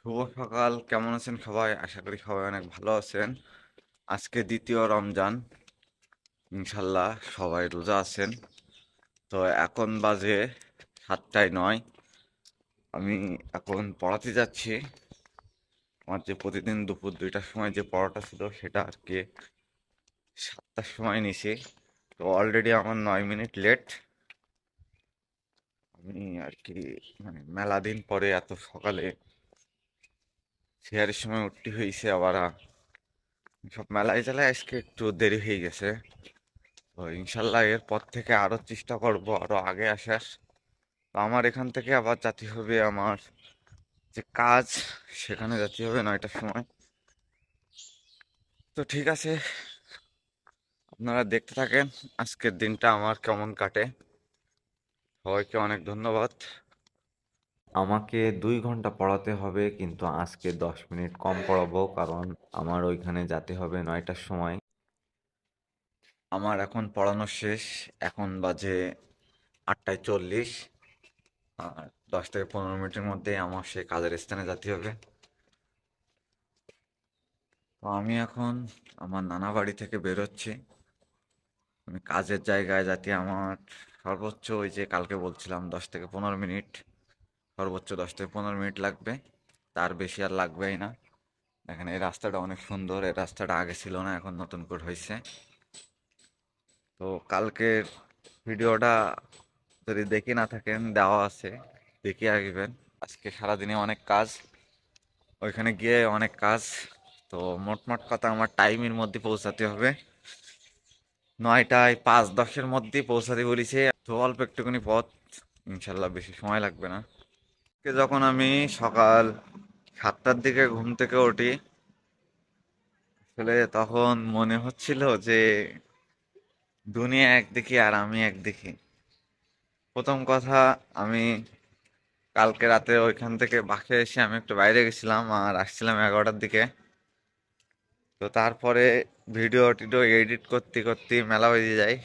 শুভ সকাল। কেমন আছেন সবাই? আশা করি সবাই অনেক ভালো আছেন। আজকে দ্বিতীয় রমজান, ইনশাল্লাহ সবাই রোজা আছেন। তো এখন বাজে সাতটায় নয়। আমি এখন পড়াতে যাচ্ছি। আমার যে প্রতিদিন দুপুর দুইটার সময় যে পড়াটা ছিল, সেটা আর কি সাতটার সময় নিছি। তো অলরেডি আমার নয় মিনিট লেট আমি আর কি মানে মেলা দিন পরে এত সকালে শেয়ারের সময় উঠতে হয়েছে আবার সব মেলায় টেলায় আজকে একটু দেরি হয়ে গেছে। তো ইনশাল্লাহ এরপর থেকে আরও চেষ্টা করব আরও আগে আসার। তো আমার এখান থেকে আবার যেতে হবে আমার যে কাজ, সেখানে যেতে হবে নয়টার সময়। তো ঠিক আছে, আপনারা দেখতে থাকেন আজকের দিনটা আমার কেমন কাটে। সবাইকে অনেক ধন্যবাদ। আমাকে দুই ঘণ্টা পড়াতে হবে, কিন্তু আজকে দশ মিনিট কম পড়াবো কারণ আমার ওইখানে যেতে হবে নয়টার সময়। আমার এখন পড়ানো শেষ, এখন বাজে আটটায় চল্লিশ। আর দশ থেকে পনেরো মিনিটের মধ্যে আমার সেই কাজের স্থানে যেতে হবে। তো আমি এখন আমার নানা বাড়ি থেকে বেরোচ্ছি। আমি কাজের জায়গায় যাতে আমার সর্বোচ্চ ওই যে কালকে বলছিলাম দশ থেকে পনেরো মিনিট সর্বোচ্চ দশ থেকে পনেরো মিনিট লাগবে। তার বেশি আর লাগবেই না। দেখেন, এই রাস্তাটা অনেক সুন্দর। এই রাস্তাটা আগে ছিল না, এখন নতুন করে হয়েছে। তো কালকের ভিডিওটা যদি দেখে না থাকেন, দেওয়া আছে। দেখে আসবেন। আজকে সারাদিনে অনেক কাজ। ওইখানে গিয়ে অনেক কাজ। তো মোটমাট কথা, আমার টাইমের মধ্যে পৌঁছাতে হবে। নয়টায় পাঁচ, দশের মধ্যে পৌঁছাতে বলেছে। তো অল্প একটুখানি পথ। ইনশাল্লাহ বেশি সময় লাগবে না। যখন আমি সকাল সাতটার দিকে ঘুম থেকে উঠি, আসলে তখন মনে হচ্ছিল যে দুনিয়া একদিকে আর আমি একদিকে। প্রথম কথা, আমি কালকে রাতে ওইখান থেকে বাসে এসে আমি একটু বাইরে গেছিলাম আর আসছিলাম এগারোটার দিকে। তো তারপরে ভিডিও টিডিও এডিট করতে করতে মেলা বেজে যায়,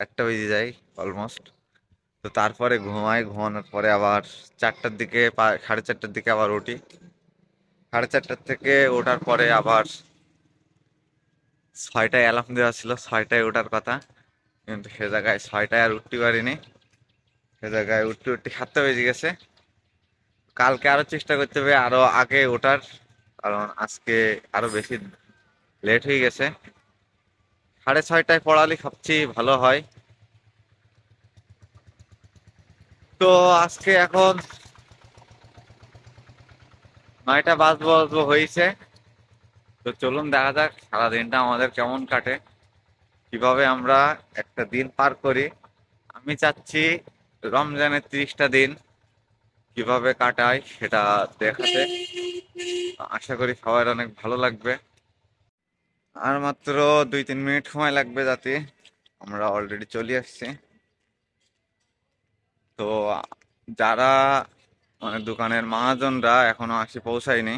একটা বেজে যায় অলমোস্ট। তো তারপরে ঘুমাই, ঘুমানোর পরে আবার চারটার দিকে সাড়ে চারটার দিকে আবার উঠি। সাড়ে চারটার থেকে ওঠার পরে আবার ছয়টায় অ্যালার্ম দেওয়া ছিল, ছয়টায় ওঠার কথা। কিন্তু সে জায়গায় ছয়টায় আর উঠতে পারিনি। সে জায়গায় উঠতে উঠতে সাতটা বেজে গেছে। কালকে আরও চেষ্টা করতে হবে আরও আগে ওঠার, কারণ আজকে আরও বেশি লেট হয়ে গেছে। সাড়ে ছয়টায় পড়ালে সবচেয়ে ভালো হয়। তো আজকে এখন নয়টা বাজবো বাজবো হয়েছে। তো চলুন দেখা যাক, সারাদিনটা আমাদের কেমন কাটে। কীভাবে আমরা একটা দিন পার করি। আমি চাচ্ছি রমজানের তিরিশটা দিন কীভাবে কাটাই সেটা দেখাতে। আশা করি সবার অনেক ভালো লাগবে। আর মাত্র দুই তিন মিনিট সময় লাগবে যাতে আমরা অলরেডি চলে আসছি। তো যারা মানে দোকানের মহাজনরা এখনও আসি পৌঁছায়নি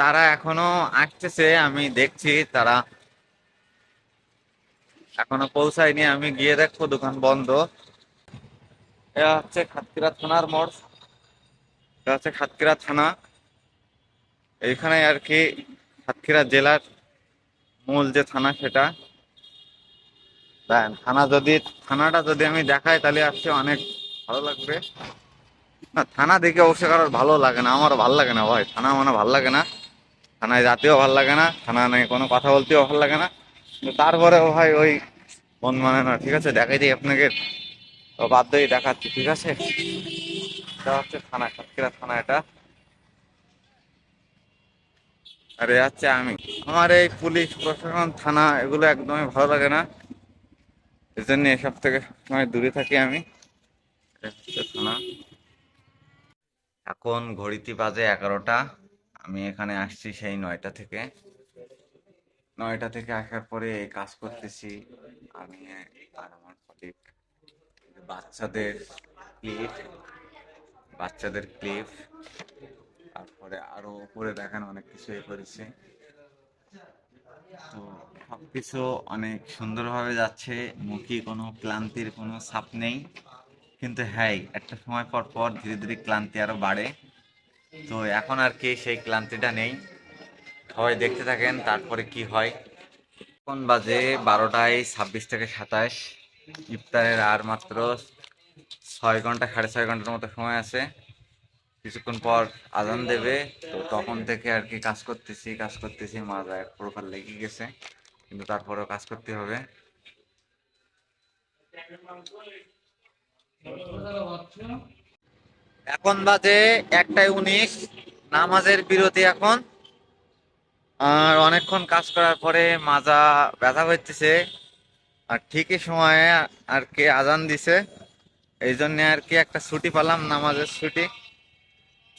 তারা এখনও আসতেছে, আমি দেখছি তারা এখনও পৌঁছায়নি, আমি গিয়ে দেখব, দোকান বন্ধ। এটা হচ্ছে খাতকিরা থানার মোড়। এটা হচ্ছে খাতকিরা থানা। এইখানে আর কি সাতক্ষীরা জেলার মূল যে থানা সেটা। থানা যদি, থানাটা যদি আমি দেখাই, তাহলে আজকে অনেক ভালো লাগবে? না, থানা দেখে অবশ্য কারোর ভালো লাগে না, আমারও ভালো লাগে না ভাই। থানা মানে ভালো লাগে না, থানায় যাতেও ভালো লাগে না, থানা নিয়ে কোনো কথা বলতেও ভালো লাগে না। তারপরেও ভাই ওই মন মানে না, ঠিক আছে, দেখাই দিই আপনাকে। তো বাধ্যই দেখাচ্ছি, ঠিক আছে? হচ্ছে থানা, সাতক্ষীরা থানা এটা। আরে আচ্ছা আমি আমার এই পুলিশ প্রশাসন, থানা, এগুলো একদমই ভালো লাগে না। এই জন্য এসব থেকে সবসময় দূরে থাকি আমি। এখন ঘড়িতে বাজে এগারোটা। আমি এখানে আসছি সেই নয়টা থেকে। নয়টা থেকে আসার পরে এই কাজ করতেছি আমি আর আমার বাচ্চাদের ক্লিপ বাচ্চাদের ক্লিপ তারপরে আরও উপরে দেখেন অনেক কিছু এ করেছে। তো সবকিছু অনেক সুন্দরভাবে যাচ্ছে। মুখে কোনো ক্লান্তির কোনো ছাপ নেই। কিন্তু হ্যাঁ একটা সময় পর পর ধীরে ধীরে ক্লান্তি আরও বাড়ে। তো এখন আর কি সেই ক্লান্তিটা নেই। সবাই দেখতে থাকেন, তারপরে কি হয়? এখন বাজে বারোটায় ছাব্বিশ থেকে সাতাশ। ইফতারের আর মাত্র ছয় ঘণ্টা, সাড়ে ছয় ঘণ্টার মতো সময় আছে। কিছুক্ষণ পর আজান দেবে। তো তখন থেকে আর কি কাজ করতেছি কাজ করতেছি। মাজা এক প্রকার লেগে গেছে, কিন্তু তারপরেও কাজ করতে হবে। এখন বাজে একটাই উনিশ, নামাজের বিরতি এখন। আর অনেকক্ষণ কাজ করার পরে মাজা ব্যথা করতেছে আর ঠিকই সময়ে আর কি আজান দিছে। এই জন্য আর কি একটা ছুটি পেলাম, নামাজের ছুটি।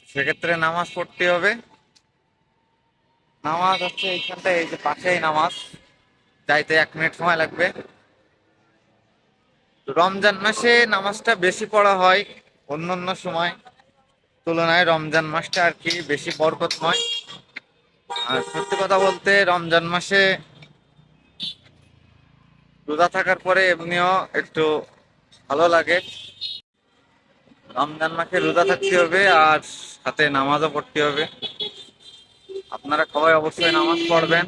সেক্ষেত্রে নামাজ পড়তে হবে। নামাজ হচ্ছে এইখানটায়, এই যে পাশেই নামাজ। যাইতে এক মিনিট সময় লাগবে। রমজান মাসে নামাজটা বেশি পড়া হয় অন্য অন্য সময় তুলনায় রমজান মাসটা আর কি বেশি বরকতময় আর সত্যি কথা বলতে রমজান মাসে রোজা থাকার পরে এমনিও একটু ভালো লাগে। রমজান মাসে রোজা থাকতে হবে আর সাথে নামাজও পড়তে হবে। আপনারা সবাই অবশ্যই নামাজ পড়বেন।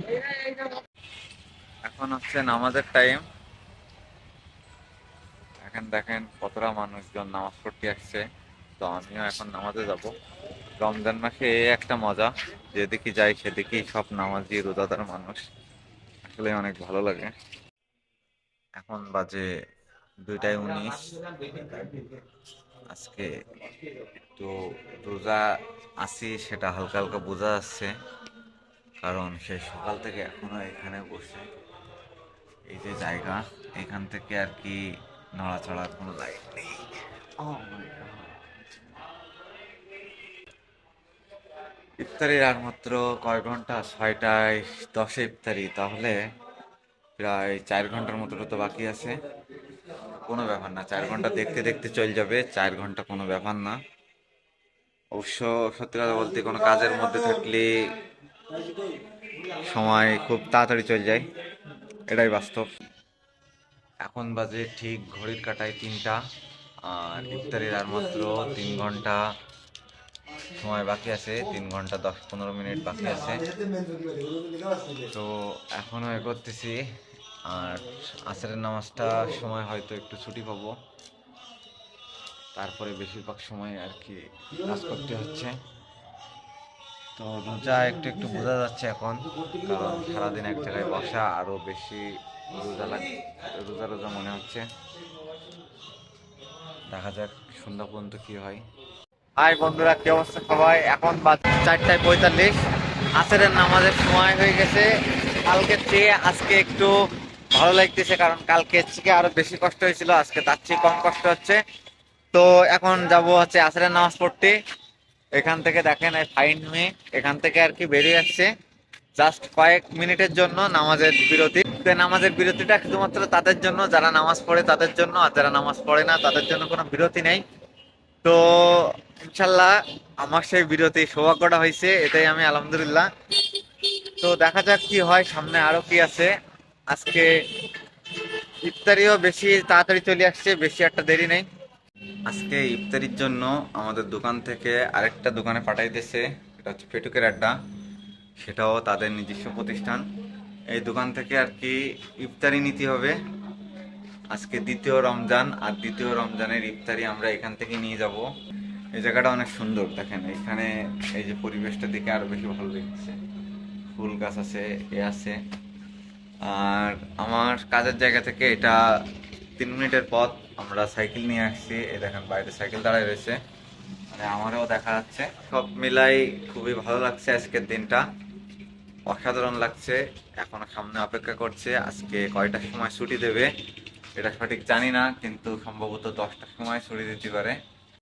এখন হচ্ছে নামাজের টাইম এখন দেখেন কতটা মানুষজন নামাজ পড়তে আসছে। তো আমিও এখন নামাজে যাব। রমজান মাসে এই একটা মজা, যেদিকে যাই সেদিকেই সব নামাজি, রোজাদার মানুষ। আসলে অনেক ভালো লাগে। এখন বাজে দুইটায় উনিশ। আজকে একটু রোজা আছি, সেটা হালকা হালকা বোঝা যাচ্ছে। কারণ সেই সকাল থেকে এখনও এখানে বসে। এই যে জায়গা, এখান থেকে আর কি নড়াচড়ার কোনো লাইট নেই. ইফতারির আর মাত্র কয় ঘণ্টা ছয়টায় দশে ইফতারি তাহলে প্রায় চার ঘণ্টার মতো তো বাকি আছে। কোনো ব্যাপার না, চার ঘণ্টা দেখতে দেখতে চলে যাবে, চার ঘণ্টা কোনো ব্যাপার না। অবশ্য সত্যি কথা বলতে কোনো কাজের মধ্যে থাকলে সময় খুব তাড়াতাড়ি চলে যায়, এটাই বাস্তব। এখন বাজে ঠিক ঘড়ির কাটায় তিনটা, আর ইফতারির আর মাত্র তিন ঘণ্টা সময় বাকি আছে, তিন ঘণ্টা দশ পনেরো মিনিট বাকি আছে। তো এখনও এ করতেছি, আর আসরের নামাজটা সময় হয়তো একটু ছুটি পাবো। তারপরে বেশিরভাগ সময় আর কি কাজ করতে হচ্ছে। তো রোজা একটু একটু বোঝা যাচ্ছে এখন, কারণ সারাদিন এক জায়গায় বসা আরও বেশি রোজা লাগ রোজা রোজা মনে হচ্ছে। দেখা যাক সন্ধ্যা পর্যন্ত কি হয়। হাই বন্ধুরা, কি অবস্থা সবাই? এখন চারটায় পঁয়তাল্লিশ। আসরের নামাজের সময় হয়ে গেছে। কালকের চেয়ে আজকে একটু ভালো লাগতেছে, কারণ কালকে থেকে আরও বেশি কষ্ট হয়েছিল, আজকে তার চেয়ে কম কষ্ট হচ্ছে। তো এখন যাব হচ্ছে আসরের নামাজ পড়তে। এখান থেকে দেখেন এই ফাইন মেয়ে এখান থেকে আর কি বেরিয়ে আসছে। জাস্ট কয়েক মিনিটের জন্য নামাজের বিরতি। নামাজের বিরতিটা শুধুমাত্র তাদের জন্য, যারা নামাজ পড়ে তাদের জন্য, আর যারা নামাজ পড়ে না তাদের জন্য কোনো বিরতি নেই। তো ইনশাল্লাহ আমার সেই বিরতি সৌভাগ্যটা হয়েছে, এটাই আমি আলহামদুলিল্লাহ। তো দেখা যাক কি হয়, সামনে আরও কি আছে। আজকে ইফতারিও বেশি তাড়াতাড়ি চলে আসছে, বেশি একটা দেরি নেই। আজকে ইফতারির জন্য আমাদের দোকান থেকে আরেকটা দোকানে পাঠাইতেছে এটা হচ্ছে পেটুকের আড্ডা। সেটাও তাদের নিজস্ব প্রতিষ্ঠান। এই দোকান থেকে আর কি ইফতারি নিতে হবে। আজকে দ্বিতীয় রমজান, আর দ্বিতীয় রমজানের ইফতারি আমরা এখান থেকে নিয়ে যাব। এই জায়গাটা অনেক সুন্দর, দেখেন। এখানে এই যে পরিবেশটা দেখে আরও বেশি ভালো লেগেছে। ফুল গাছ আছে, এ আছে। আর আমার কাজের জায়গা থেকে এটা তিন মিনিটের পথ। আমরা সাইকেল নিয়ে আসছি। এই দেখেন বাইরে সাইকেল দাঁড়ায় রয়েছে। মানে আমারও দেখা যাচ্ছে। সব মিলাই খুবই ভালো লাগছে আজকের দিনটা। অসাধারণ লাগছে। এখনও সামনে অপেক্ষা করছে। আজকে কয়টার সময় ছুটি দেবে, এটা সঠিক জানি না, কিন্তু সম্ভবত দশটার সময় ছুটি দিতে পারে।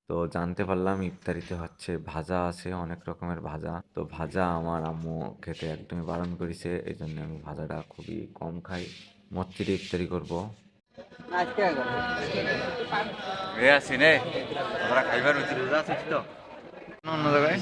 তো জানতে পারলাম, ইফতারিতে হচ্ছে ভাজা আছে, অনেক রকমের ভাজা। তো ভাজা আমার আম্মু খেতে একদমই বারণ করেছে। এই জন্য আমি ভাজাটা খুবই কম খাই। মচ্ছিরে ইফতারি করব। এ আছি রে তোমরা খাইবার রুচি রোজা আছিস তো? অন্য জায়গায়?